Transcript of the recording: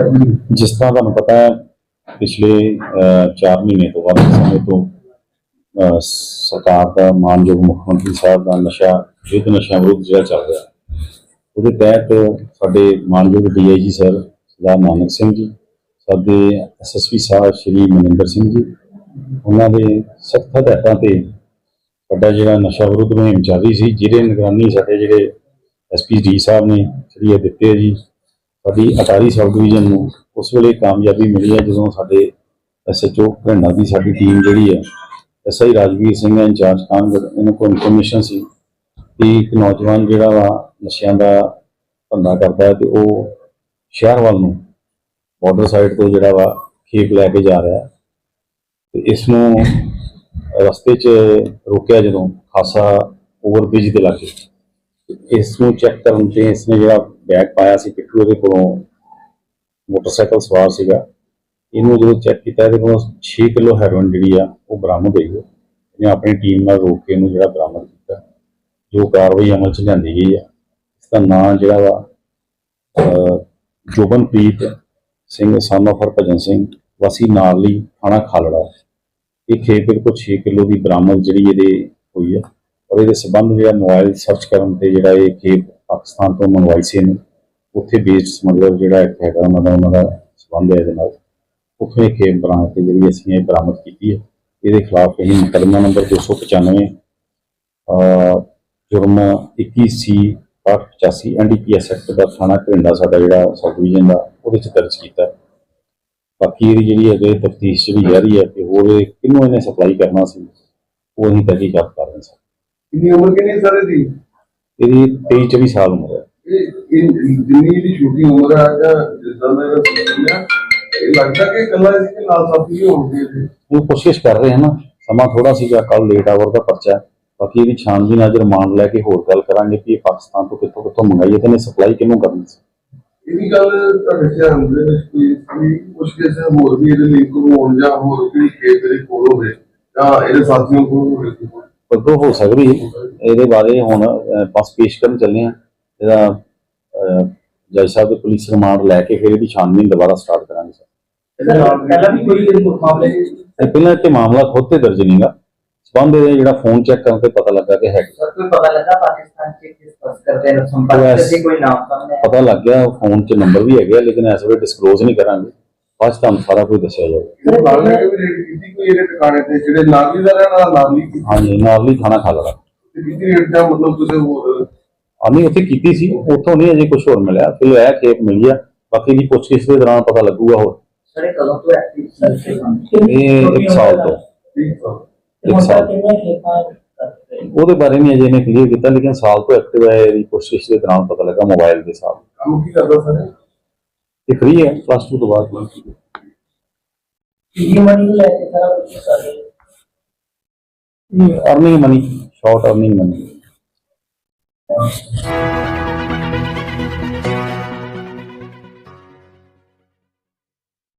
ਜਿਸ ਤਰ੍ਹਾਂ ਤੁਹਾਨੂੰ ਪਤਾ ਹੈ, ਪਿਛਲੇ 4 ਮਹੀਨੇ ਤੋਂ ਵੱਧ ਸਮੇਂ ਤੋਂ ਸਰਕਾਰ ਦਾ ਮਾਨਯੋਗ ਮੁੱਖ ਮੰਤਰੀ ਸਾਹਿਬ ਦਾ ਨਸ਼ਾ, ਯੁੱਧ ਨਸ਼ਾ ਵਿਰੁੱਧ ਜਿਹੜਾ ਚੱਲ ਰਿਹਾ, ਉਹਦੇ ਤਹਿਤ ਸਾਡੇ ਮਾਨਯੋਗ ਡੀਆਈਜੀ ਸਰ ਸਰਦਾਰ ਨਾਨਕ ਸਿੰਘ ਜੀ, ਸਾਡੇ ਐਸਐਸਪੀ ਸਾਹਿਬ ਸ਼੍ਰੀ ਮਨਿੰਦਰ ਸਿੰਘ ਜੀ, ਉਹਨਾਂ ਦੇ ਸਖਤ ਹਦਾਇਤਾਂ ਤੇ ਸਾਡਾ ਜਿਹੜਾ ਨਸ਼ਾ ਵਿਰੁੱਧ ਮੁਹਿੰਮ ਚੱਲ ਰਹੀ ਸੀ, ਜਿਹਦੇ ਨਿਗਰਾਨੀ ਸਾਡੇ ਜਿਹੜੇ ਐਸਪੀ ਜੀ ਸਾਹਿਬ ਨੇ ਜਿਹੜੀ ਇਹ ਦਿੱਤੇ ਜੀ ਸਾਡੀ ਅਟਾਰੀ ਸਬ ਡਿਵੀਜ਼ਨ ਨੂੰ ਉਸ ਵੇਲੇ ਕਾਮਯਾਬੀ ਮਿਲੀ ਹੈ ਜਦੋਂ ਸਾਡੇ ਐਸਐਚਓ ਘੰਡਾ ਦੀ ਸਾਡੀ ਟੀਮ ਜਿਹੜੀ ਹੈ ਐਸਆਈ ਰਾਜਵੀਰ ਸਿੰਘ ਇੰਚਾਰਜ ਕਾਨਗੜ ਇਹਨਾਂ ਕੋਲ ਇਨਫੋਰਮੇਸ਼ਨ ਸੀ ਕਿ ਇੱਕ ਨੌਜਵਾਨ ਜਿਹੜਾ ਵਾ ਨਸ਼ਿਆਂ ਦਾ ਧੰਦਾ ਕਰਦਾ ਹੈ ਤੇ ਉਹ ਸ਼ਹਿਰ ਵੱਲ ਨੂੰ ਬਾਰਡਰ ਸਾਈਡ ਤੋਂ ਜਿਹੜਾ ਵਾ ਖੇਪ ਲੈ ਕੇ ਜਾ ਰਿਹਾ ਹੈ ਤੇ ਇਸ ਨੂੰ ਰਸਤੇ 'ਚ ਰੋਕਿਆ ਜਦੋਂ ਖਾਸਾ ਓਵਰਬ੍ਰਿਜ ਦੇ ਲਾਗੇ। ਇਸ ਨੂੰ ਚੈੱਕ ਕਰਨ ਤੇ ਇਸ ਨੇ ਜਿਹੜਾ ਬੈਗ ਪਾਇਆ ਸੀ ਪਿੱਠੂ ਉਹਦੇ ਕੋਲੋਂ, ਮੋਟਰਸਾਈਕਲ ਸਵਾਰ ਸੀਗਾ। ਇਹਨੂੰ ਜਦੋਂ ਚੈੱਕ ਕੀਤਾ, ਇਹਦੇ ਕੋਲੋਂ 6 ਕਿਲੋ ਹੈਰੋਇਨ ਜਿਹੜੀ ਆ, ਉਹ ਬਰਾਮਦ ਹੋਈ ਹੈ। ਇਹਨੇ ਆਪਣੀ ਟੀਮ ਨਾਲ ਰੋਕ ਕੇ ਇਹਨੂੰ ਜਿਹੜਾ ਬਰਾਮਦ ਕੀਤਾ। ਜੋ ਕਾਰਵਾਈ ਅਮਲ 'ਚ ਲਿਆਂਦੀ ਗਈ ਆ ਇਸ ਦਾ ਨਾਂ ਜਿਹੜਾ ਵਾ ਜੋਬਨਪ੍ਰੀਤ ਸਿੰਘ, son of ਹਰਭਜਨ ਸਿੰਘ ਨਾਲ ਲਈ ਥਾਣਾ ਖਾਲੜਾ। ਇਹ ਖੇਪ ਦੇ ਕੋਲ 6 ਕਿਲੋ ਦੀ ਬਰਾਮਦ ਜਿਹੜੀ ਇਹਦੇ ਹੋਈ ਆ। ਔਰ ਇਹਦੇ ਸਬੰਧ ਜਿਹੜਾ ਮੋਬਾਈਲ ਸਰਚ ਕਰਨ ਤੇ ਜਿਹੜਾ ਇਹ ਖੇਪ ਪਾਕਿਸਤਾਨ ਤੋਂ ਮੰਗਵਾਈ ਸੀ ਇਹਨੂੰ। ਉੱਥੇ ਬੇਚ ਸਮਗਲਰ ਜਿਹੜਾ ਇੱਕ ਹੈਗਾ, ਉਹਨਾਂ ਦਾ ਉਹਨਾਂ ਦਾ ਸਬੰਧ ਹੈ ਇਹਦੇ ਨਾਲ। ਉੱਥੇ ਇਹ ਖੇਪ ਬਣਾ ਕੇ ਜਿਹੜੀ ਅਸੀਂ ਇਹ ਬਰਾਮਦ ਕੀਤੀ ਹੈ, ਇਹਦੇ ਖਿਲਾਫ ਅਸੀਂ ਮੁਕੱਦਮਾ ਨੰਬਰ 295 ਅਹ, ਜੁਰਮ 21 ਸੀ 885 ਐਨਡੀਪੀਐਸ ਐਕਟ ਦਾ ਥਾਣਾ ਘਰਿੰਡਾ ਸਾਡਾ ਜਿਹੜਾ ਸਬ ਡਿਵੀਜ਼ਨ ਦਾ, ਉਹਦੇ ਚ ਦਰਜ ਕੀਤਾ। ਬਾਕੀ ਇਹਦੀ ਜਿਹੜੀ ਅਜੇ ਤਫਤੀਸ਼ ਜਿਹੜੀ ਜਾਰੀ ਹੈ ਕਿ ਹੋਰ ਇਹ ਕਿਹਨੂੰ ਇਹਨੇ ਸਪਲਾਈ ਕਰਨਾ ਸੀ, ਉਹ ਅਸੀਂ ਤਹਿਕੀਕਾਤ ਕਰ ਰਹੇ ਹਾਂ ਕਿੰਨੀ ਉਮਰ ਕਿੰਨੀ ਸਾਰੇ ਦੀ ਇਹਦੀ 23 24 ਸਾਲ ਉਮਰ ਹੈ। ਇਹ ਜਿੰਨੀ ਦੀ ਛੋਟੀ ਉਮਰ ਆ ਜਾਂ ਜਿੱਦਾਂ ਦਾ ਇਹਦਾ ਸਿਸਟਮ ਆ ਇਹ ਲੱਗਦਾ ਕਿ ਇਕੱਲਾ ਸੀ ਕਿ ਨਾਲ ਸਾਥੀ ਵੀ ਹੋਣਗੇ ਇਹਦੇ ਉਹ ਕੋਸ਼ਿਸ਼ ਕਰ ਰਹੇ ਹਾਂ ਨਾ ਸਮਾਂ ਥੋੜਾ ਸੀਗਾ ਕੱਲ ਲੇਟ ਆਵਰ ਦਾ ਪਰਚਾ ਹੈ। ਬਾਕੀ ਇਹਦੀ ਛਾਣਬੀਨ ਅੱਜ ਰਿਮਾਂਡ ਲੈ ਕੇ ਹੋਰ ਗੱਲ ਕਰਾਂਗੇ ਕਿ ਇਹ ਪਾਕਿਸਤਾਨ ਤੋਂ ਕਿੱਥੋਂ ਕਿੱਥੋਂ ਮੰਗਾਈ ਹੈ ਤੇ ਇਹਨੇ ਸਪਲਾਈ ਕਿਹਨੂੰ ਕਰਨੀ ਸੀ? ਇਹ ਵੀ ਗੱਲ ਤੁਹਾਡੇ ਧਿਆਨ ਦੇ ਵਿੱਚ ਕੋਈ ਕੋਈ ਕੁਝ ਕਿਸੇ ਹੋਰ ਵੀ ਇਹਦੇ ਲਿੰਕ ਹੋਣ ਜਾਂ ਹੋਰ ਕੋਈ ਖੇਤ ਦੇ ਕੋਲ ਹੋਵੇ ਜਾਂ ਇਹਦੇ ਸਾਥੀਆਂ ਕੋਲ ਹੋਵੇ ਉਦੋਂ ਹੋ ਸਕਦੀ ਹੈ। ਇਹਦੇ ਬਾਰੇ ਹੁਣ ਬਸ ਪੇਸ਼ ਕਰਨ ਚੱਲੇ ਆ ਇਹਦਾ ਜੱਜ ਸਾਹਿਬ ਦੇ ਪੁਲਿਸ ਰਿਮਾਂਡ ਲੈ ਕੇ ਫਿਰ ਇਹਦੀ ਛਾਣਬੀਨ ਦੁਬਾਰਾ ਸਟਾਰਟ ਕਰਾਂਗੇ ਸਰ ਪਹਿਲਾਂ ਵੀ ਕੋਈ ਮਾਮਲੇ ਤੇ ਪਹਿਲਾਂ ਤੇ ਮਾਮਲਾ ਖੁਦ ਤੇ ਦਰਜ ਨਹੀਂਗਾ ਸਬੰਧ ਇਹਦਾ ਜਿਹੜਾ ਫੋਨ ਚੈੱਕ ਕਰਨ ਤੇ ਪਤਾ ਲੱਗਾ ਕਿ ਹੈ ਸਰ ਕੋਈ ਪਤਾ ਲੱਗਾ ਪਾਕਿਸਤਾਨ ਚ ਕਿਸ ਤਸਕਰ ਦੇ ਨਾਲ ਸੰਪਰਕ. ਦੇ ਕੋਈ ਨਾਮ ਸਾਹਮਣੇ? ਪਤਾ ਲੱਗ ਗਿਆ ਫੋਨ 'ਚ ਨੰਬਰ ਵੀ ਹੈਗਾ ਲੇਕਿਨ ਇਸ ਵੇਲੇ ਡਿਸਕਲੋਜ਼ ਨਹੀਂ ਕਰਾਂਗੇ 'ਚ ਤੁਹਾਨੂੰ ਸਾਰਾ ਕੁਝ ਦੱਸਿਆ ਜਾਊਗਾ ਇਹ ਬਾਹਰ ਲੈ ਕੇ ਵੀ ਰੇਟ ਕੀਤੀ ਕੋਈ ਇਹਦੇ ਟਿਕਾਣੇ ਤੇ ਜਿਹੜੇ ਨਾਗਰੀ ਦਾ ਰਹਿਣ ਵਾਲਾ ਨਾਗਰੀ ਕੀਤੀ। ਹਾਂਜੀ ਨਾਰਲੀ ਥਾਣਾ ਖਾਲੜਾ। ਕੀਤੀ ਰੇਟ ਦਾ ਮਤਲਬ ਤੁਸੀਂ ਹੋਰ? ਆਨੀ ਉੱਥੇ ਕੀਤੀ ਸੀ ਉੱਥੋਂ ਨਹੀਂ ਅਜੇ ਕੁਝ ਹੋਰ ਮਿਲਿਆ। ਫਿਰ ਇਹ ਖੇਪ ਮਿਲੀ ਆ ਬਾਕੀ ਦੀ ਪੁੱਛਗਿੱਛ ਦੇ ਦੌਰਾਨ ਪਤਾ ਲੱਗੂਗਾ ਹੋਰ। ਸਰ ਇਹ ਕਦੋਂ ਤੋਂ ਐਕਟਿਵ ਸਰ ਇਹ ਇੱਕ ਸਾਲ ਤੋਂ। ਠੀਕ ਆ ਇੱਕ ਸਾਲ ਉਹਦੇ ਬਾਰੇ ਨਹੀਂ ਅਜੇ ਇਹਨੇ ਕਲੀਅਰ ਕੀਤਾ ਲੇਕਿਨ ਸਾਲ ਤੋਂ ਐਕਟਿਵ ਹੈ ਇਹਦੀ ਪੁੱਛਗਿੱਛ ਦੇ ਦੌਰਾਨ ਪਤਾ ਲੱਗਾ ਮੋਬਾਈਲ ਦੇ ਸਾਥ ਕੰਮ ਕੀ ਕਰਦਾ ਸਰ ਇਹ ਫ੍ਰੀ ਹੈ ਪਲੱਸ 2 ਤੋਂ ਬਾਅਦ ਇਹ ਮਨੀ ਲੈ ਕੇ ਸਾਰਾ ਕੁਝ ਸਾਰੇ earning money short earning money